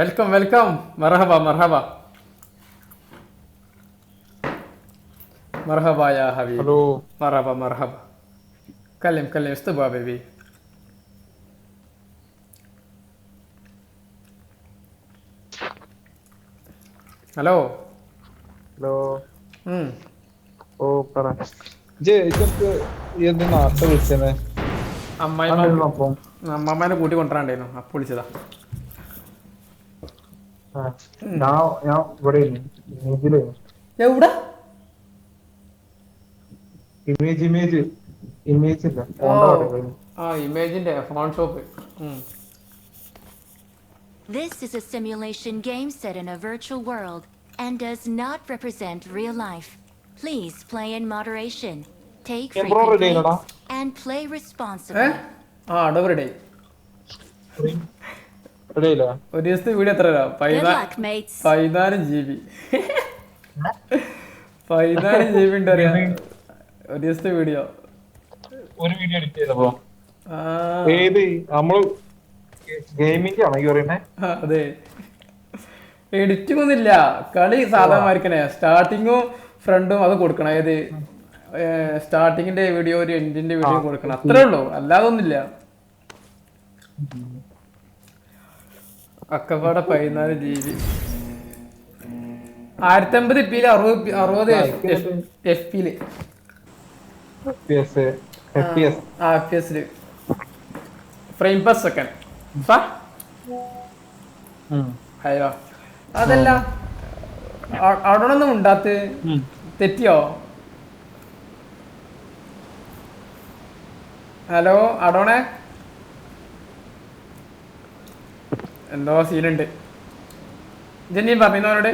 Welcome welcome മർഹബ മർഹബ മർഹബ യാ ഹബീബ് ഹലോ മർഹബ മർഹബ كلم كلم استبوا بيبي ഹലോ ഹലോ ഉം ഓ പറ ജെ ഇതൊക്കെ എന്ത് നാർത്ത വിളിച്ചേ അമ്മായി അപ്പം അമ്മമ്മേനെ കൂട്ടി കൊണ്ടുവരാണ്ടായിരുന്നു അപ്പൊ വിളിച്ചതാ ആ, ഞാൻ ഞാൻ ഇവിടെ ഇമേജില് എവിടെ ഇമേജ് ഇമേജ് ഇമേജ് ഇല്ല ഓ ഫോണിന്റെ അവിടെ ആ ഇമേജിന്റെ phone shop This is a simulation game set in a virtual world and does not represent real life. Please play in moderation. Take Yeah, bro, frequent ready, Nada? breaks and play ഏ responsibly. ആ അടവ് day ഇടയില്ല ഒരു ദിവസത്തെ വീട് എത്ര പതിനാലും G B പതിനാല് G B ഉണ്ട് അറിയാം. ഒരു ദിവസത്തെ വീഡിയോ. ഒരു വീഡിയോ എഡിറ്റ് ചെയ്തപ്പോ. ഏത് നമ്മൾ ഗെയിമിംഗ് ആണോ പറയുന്നേ? അതെ. എഡിറ്റിംഗ് ഒന്നുമില്ല കളി സാധാരണ സ്റ്റാർട്ടിങ്ങും ഫ്രണ്ടും അത് കൊടുക്കണം. ഏത്? സ്റ്റാർട്ടിങ്ങിന്റെ വീഡിയോ ഒരു എൻഡിന്റെ വീഡിയോ കൊടുക്കണം. അത്രേ ഉള്ളൂ. അല്ലാതെ ഒന്നുമില്ല അക്കപ്പാടെ പതിനാല് ജി ബി ആയിരത്തമ്പത് പിയിൽ അറുപത് പി- അറുപത് എഫ് പിയിൽ F P S F P S ആ എഫ് പി എസിൽ ഫ്രെയിം പെർ സെക്കൻഡ് അയ്യോ അതല്ല അവിടെ ഒന്നും ഉണ്ടാത്ത തെറ്റിയോ? ഹലോ അടോണെ? എന്തോ സീനുണ്ട്. ജന്നി പറഞ്ഞോട്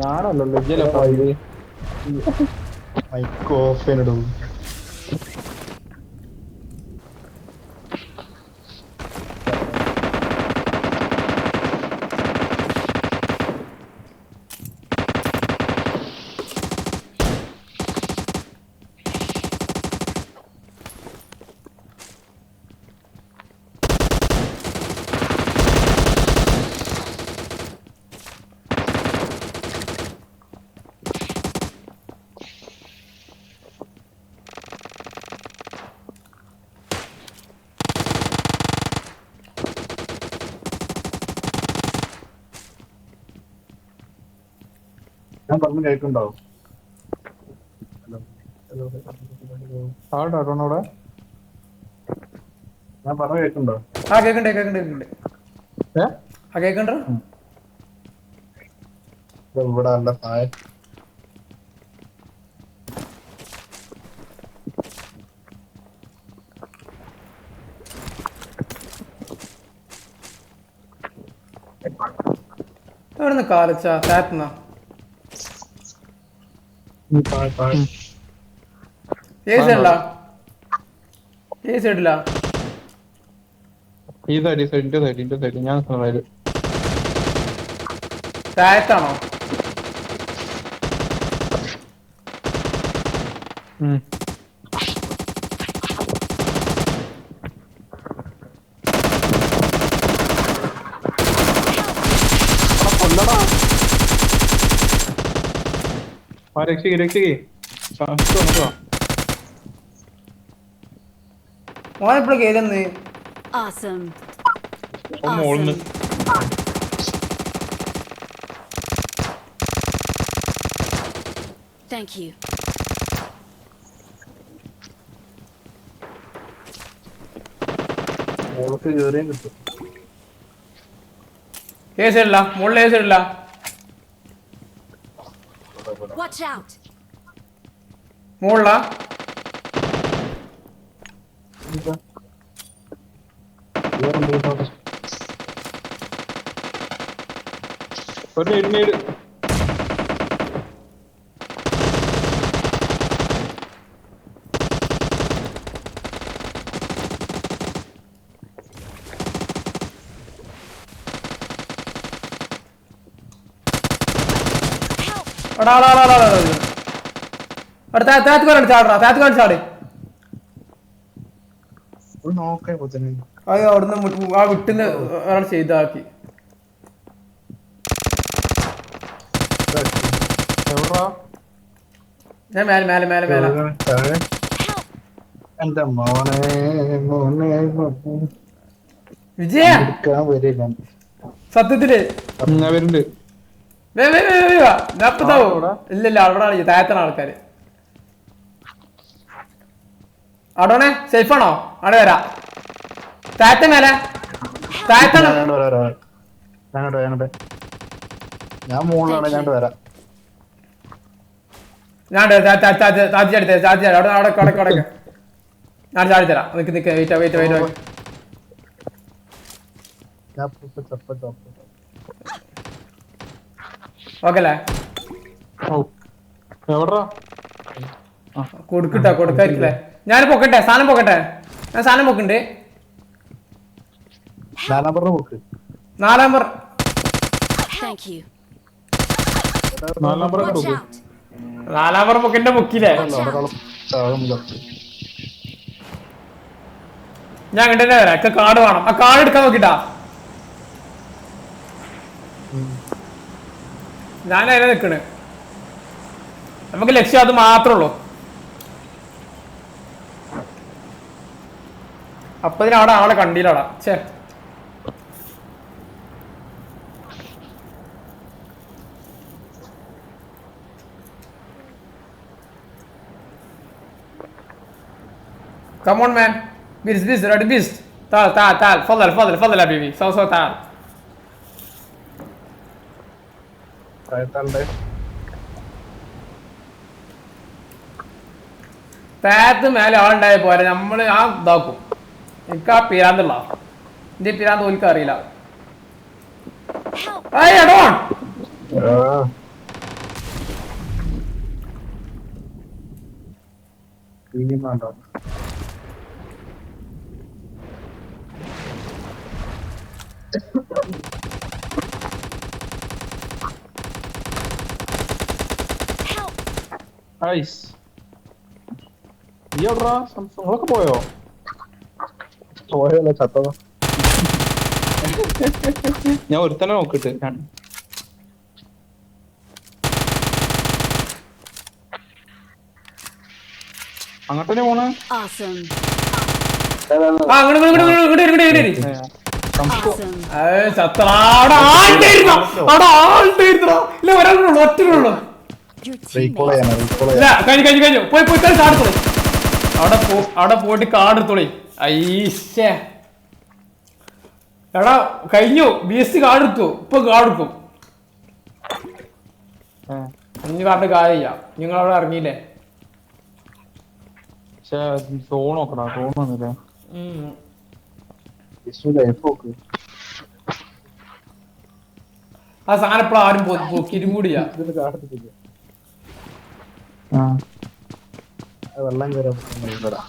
ഞാനല്ലോ മൈക്ക് ഓഫ് ഞാൻ പറഞ്ഞു കേൾക്കുന്നുണ്ടാവും. അവിടെ? ഞാൻ പറഞ്ഞു കേൾക്കുന്നുണ്ടോ? ആ കേക്കണ്ടേ കേക്കണ്ടേ കേൾക്കണ്ടേ. ഏ? ആ ഇവിടെ നല്ല താഴെ. കാലച്ച താത്തുന്ന ഏത് സൈഡിലാ ഏത് സൈഡിലാ ഈ സൈഡ് ഈ സൈഡ് ഇന്റെ സൈഡ് ഇന്റെ സൈഡ് ഞാൻ സൈഡ് താഴത്താണോ? രക്ഷിക്ക് രക്ഷിക്ക്. ചാൻസ് നോക്കാം ഓനെപ്പോഴും കേതെന്ന് Awesome. Oh മോളിന്ന് Thank you. മോൾക്ക് കയറിയും കിട്ടും. ഏത് സൈഡിലാ മുകളിൽ ഏത് സൈഡിലാ Watch out. മുകളിലാ വേറെ എന്തെങ്കിലും ഒരു എണ്ണീട് എടാ എടാ എടാ എടാ എടാ എടാ താത്ത് കാണിച്ച് ചാടറാ താത്ത് കാണിച്ച് ചാട് നോക്കേ കൊച്ചിനെ അവിടുന്ന് ആ ഒരാൾ ചെയ്താക്കി. ഞാൻ മേലെ മേലെ മേലെ മേലെ. താഴെ എന്റെ മോനെ. വിജയ! സത്യത്തിൽ. വരുന്നുണ്ട്. ഇല്ലല്ല അവിടെ കാണിച്ചു താഴത്താണ് ആൾക്കാര്. അവിടെയാണേ സേഫാണോ അവിടെ വരാ. താഴത്തെ മേലെ. താഴത്താണ്. ഞാൻ ഞാൻ വരാം ചാടി അവിടെ അവിടെ കൊടക്ക് ഞാൻ ചാടി വെയിറ്റ് ഞാൻ അല്ലേ കൊടുക്കട്ടോ കൊടുക്കായിരിക്കില്ലേ ഞാൻ പൊക്കട്ടെ സാധനം പൊക്കട്ടെ. ഞാൻ സാധനം പൊക്കണ്ടേ നാലാം നാലാം ഞാൻ കണ്ടേ വരാം. കാർഡ് വേണം. ആ കാർഡ് എടുക്കാൻ നോക്കിട്ടാ. ഞാൻ അതിനെ നിക്കണ് നമുക്ക് ലക്ഷ്യം അത് മാത്രമേ ഉള്ളൂ അപ്പൊ ഇതിന് അവിടെ ആളെ കണ്ടില്ലടാ ഛേ Come on man. Beast, beast, ready beast. تعال تعال تعال تفضل تفضل تفضل يا حبيبي سو سو تعال താഴത്ത് മേലെ ആളുണ്ടായ പോരെ. നമ്മൾ ആ ഇതാക്കും. എനിക്ക് ആ പിരാന്തുള്ള എന്റെ പിരാന്ത് ഓൽക്ക് അറിയില്ല. Thank ഏയ് അടോൺ വേണ്ടോ Help. ഐസ് ഈ എവിടാ സംഭവങ്ങളൊക്കെ പോയോ പോയല്ല ചത്തതോ ഞാൻ ഒരുത്തനെ നോക്കിട്ട് ഞാൻ അങ്ങോട്ട് തന്നെ പോണേ Awesome. Recall teammates. ചെയ്യണം റീകോൾ ഇല്ല കഴിഞ്ഞു കഴിഞ്ഞു കഴിഞ്ഞു. പോയി പോയി കാടെടുത്തോളി അവിടെ പോ അവിടെ പോയിട്ട് കാടെടുത്തോളി ഐശേ എടാ കഴിഞ്ഞു. ബി എസ് സി കാടെടുത്തു ഇപ്പൊ കാടെടുക്കും ഇനി കാർഡ് കാര്യമില്ല. നിങ്ങൾ അവിടെ ഇറങ്ങിയില്ലേ? പക്ഷെ സോൺ നോക്കണം സോൺ വന്നില്ലേ? ഉം. ലൈഫ് നോക്ക്. ആ സാധനം ഇപ്പോൾ ആരും പോ- പൊക്കിയിട്ടും ഇതിന് ആ വെള്ളം കയറാൻ പറ്റുന്നില്ലടാ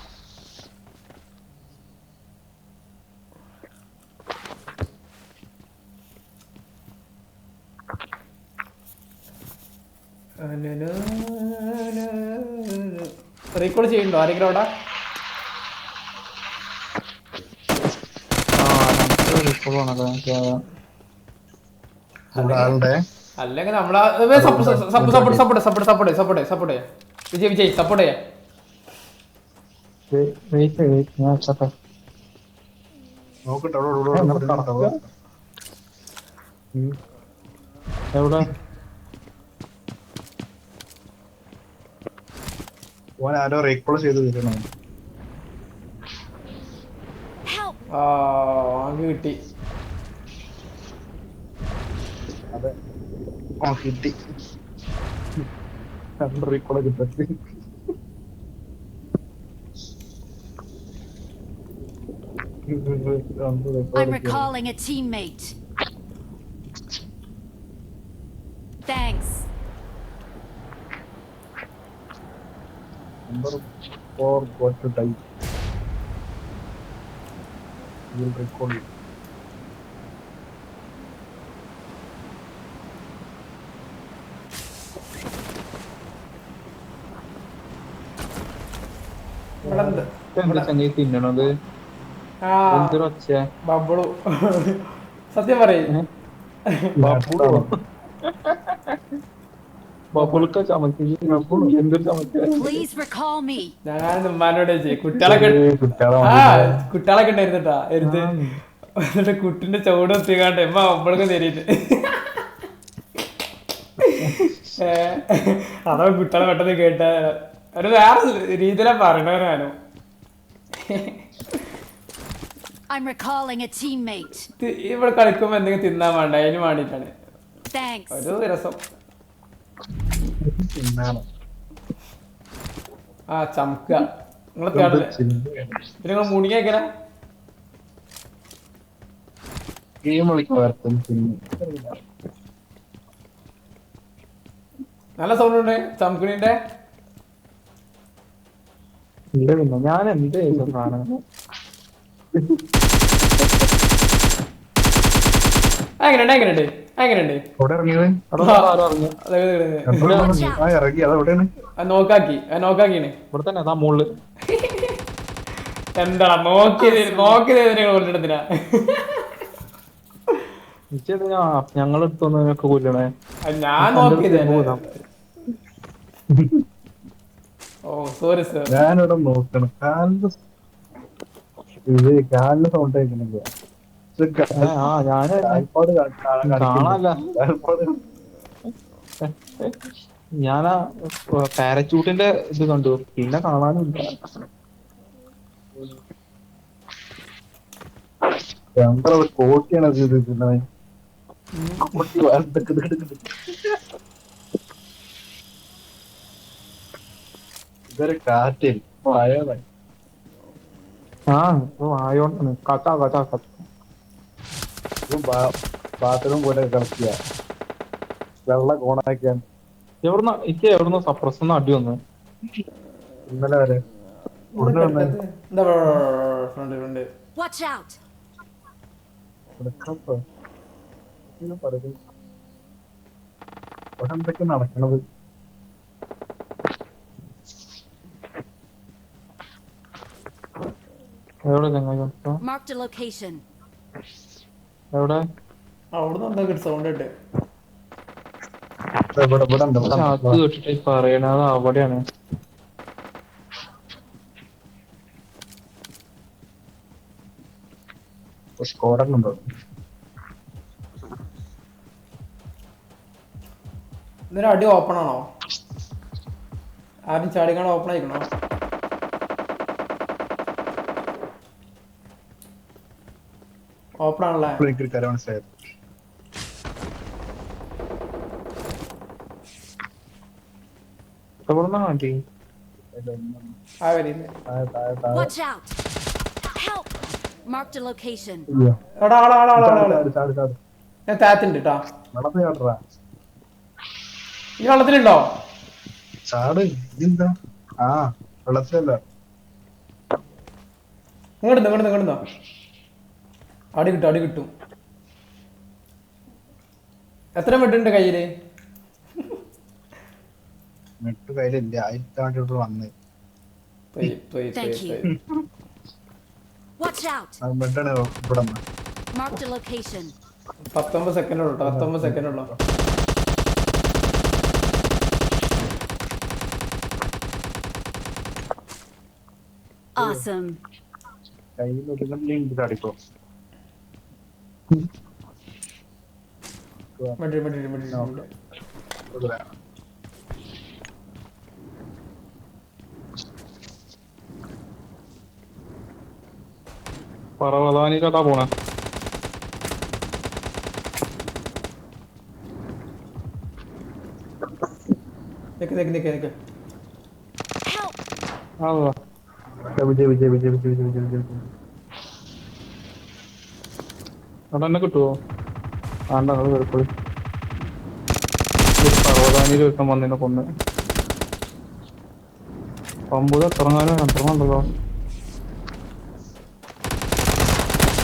റീകോൾ ചെയ്യണ്ടോ ആരെങ്കിലും അവിടെ ആ നമുക്ക് ഇപ്പോൾ ആണല്ലേ ആളുടെ അല്ലെങ്കിൽ നമ്മളെ support support support support support support Vijay Vijay support ചെയ്യാം. ആരോ റീകോൾ കിട്ടി. ആ കിട്ടി രണ്ട് റീകോൾ കിട്ടി I'm recalling a teammate. Thanks. Number four got to die. You will recall it. തിന്നണത്? ബബ്ബളു സത്യം പറയേ. കുട്ടികളൊക്കെ ആ എരുത്. എന്നിട്ട് കുട്ടിന്റെ ചോട് എത്തിക്കാണ്ട് എമ്മ അവൾക്ക് തരീട്ട് അതാ കുട്ടികളെ പെട്ടെന്ന് കേട്ട ഒരു വേറെ രീതിയിലാ പറഞ്ഞവനാണോ I'm recalling a teammate. ഇവിടെ കളിക്കുമ്പോ എന്തെങ്കിലും തിന്നാൻ വേണ്ട അതിന് വേണ്ടിട്ടാണ് ഒരു രസം. ആ ചമക്ക. നിങ്ങളെ തേടല്ലേ പിന്നെ നിങ്ങൾ മുണിങ്ങ ഗെയിം കളിക്കാൻ നല്ല സൗണ്ട് ഉണ്ട് ചമക്കണിന്റെ. ഇല്ല പിന്നെ. ഞാൻ എന്ത് സാധനം എങ്ങനെയുണ്ട്? ഇറങ്ങിയത്. ആ ഇറങ്ങി. അത് എവിടെയാണ്? നോക്കാക്കി. അത് നോക്കാക്കിയാണ്. ഇവിടെ തന്നെ അതാ മുകളിൽ എന്താ നോക്കി നോക്കി നിങ്ങൾ കൊണ്ടിടത്തിനാ നിശ്ചയത് ഞങ്ങൾ എടുത്തൊന്ന് കൊല്ലണേ. ഞാൻ നോക്കിയത് ഓ ഞാനിവിടെ നോക്കണം. കാലിന്റെ ഇത് കാലിന്റെ സൗണ്ട് കേൾക്കുന്നില്ല. ഞാനാ പാരച്യൂട്ടിന്റെ ഇത് കണ്ടു. പിന്നെ കാണാനും ഇല്ല ഇതൊരു കാറ്റിൽ ആ ആയോണ്ടാണ്. ബാത്റൂം പോലെ കളിക്കുക വെള്ള കോണാക്കിയാണ് എവിടുന്ന എനിക്ക് എവിടുന്ന സപ്രസ് അടി വന്നു. ഇന്നലെ വരെ. ഉടനെ വന്നേ എന്താ ഫ്രണ്ട് ഫ്രണ്ട് Watch out. നടക്കപ്പോ. ഇങ്ങനെ പറയുന്നു. ഇവിടെ എന്തൊക്കെ നടക്കണത് എവിടെ ചങ്ങായി a location. എവിടെ? അവിടുന്ന് എന്താ കിട്ടും. സൗണ്ട് ഇട്ട് ഇവിടെ ഇവിടെ ഉണ്ട്. കേട്ടിട്ട് പറയണത് അവിടെയാണ്. ഇന്നൊരു അടി ഓപ്പൺ ആണോ? ആരും ചാടിക്കാണ് ഓപ്പൺ ആയിക്കണോ ഓപ്പൺ ആണല്ലേ മനസ്സിലായത് എവിടുന്ന കാണ്ടി ആ വരില്ലേ Watch out. Help. Marked a location. എടാ ആളാ ആളാ ആളാ ആളാ. ഞാൻ താത്തുണ്ട് കേട്ടാ വെള്ളത്തിൽ ചാടറാ. ഈ വെള്ളത്തിലുണ്ടോ? ചാട്. ഇതെന്താ ആ വെള്ളത്തിലല്ല. ഇങ്ങോട്ട് ഇങ്ങോട്ട് ഇങ്ങോട്ട് അടി കിട്ടും അടി കിട്ടും. എത്ര മെട്ടുണ്ട് കയ്യിൽ? വെട്ട് കയ്യിലില്ല ആയിരത്തി വന്ന്. സെക്കൻഡ് സെക്കൻഡ് കയ്യിൽ Madrid, Madrid, Madrid. No. Madrid. പറവതാനിക്കതാ പോണേ നിക്ക് നിക്ക് നിക്ക് നിക്ക് വിജയ് വിജയ് വിജയ് വിജയ് വിജയ് വിജയ് വിജയ് അവിടെ തന്നെ കിട്ടുവോ? ആണ്ട അത് കേൾപ്പോയി പറവതാനിയിൽ ഒരുത്തം വന്നിനെ കൊന്ന്. പമ്പൂത് രണ്ടെണ്ണുണ്ടല്ലോ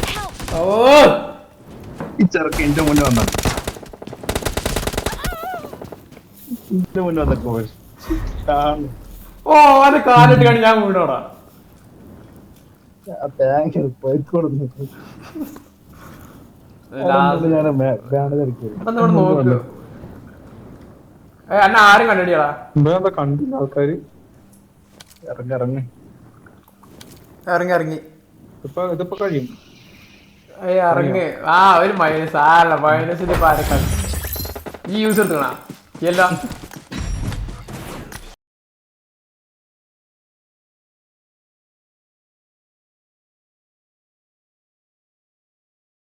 Help. ഓ! ഈ ചെറുക്ക് എന്റെ വന്ന. എന്റെ ഓ കാലിട്ട് കാണി ഞാൻ വീണോടാ. താങ്ക് യു പോയിക്കോടുന്നു ലാസ്റ്റ് ഞാൻ ബാൻഡ് ധരിക്കരുത് ഒന്ന് ഇവിടെ നോക്ക് ഏ, അന്ന ആരും കണ്ടിടിയടാ കണ്ടില്ല ആൾക്കാര്? ഇറങ്ങി ഇറങ്ങി. ഇറങ്ങി ഇറങ്ങി. ഇപ്പൊ ഇതിപ്പോ കഴിയും. ഇറങ്ങി. ആ ഒരു മൈനസ് ആല്ല മൈനസിന്റെ പാരക്കാട് ഈ യൂസ് എടുത്തണ എല്ലാം?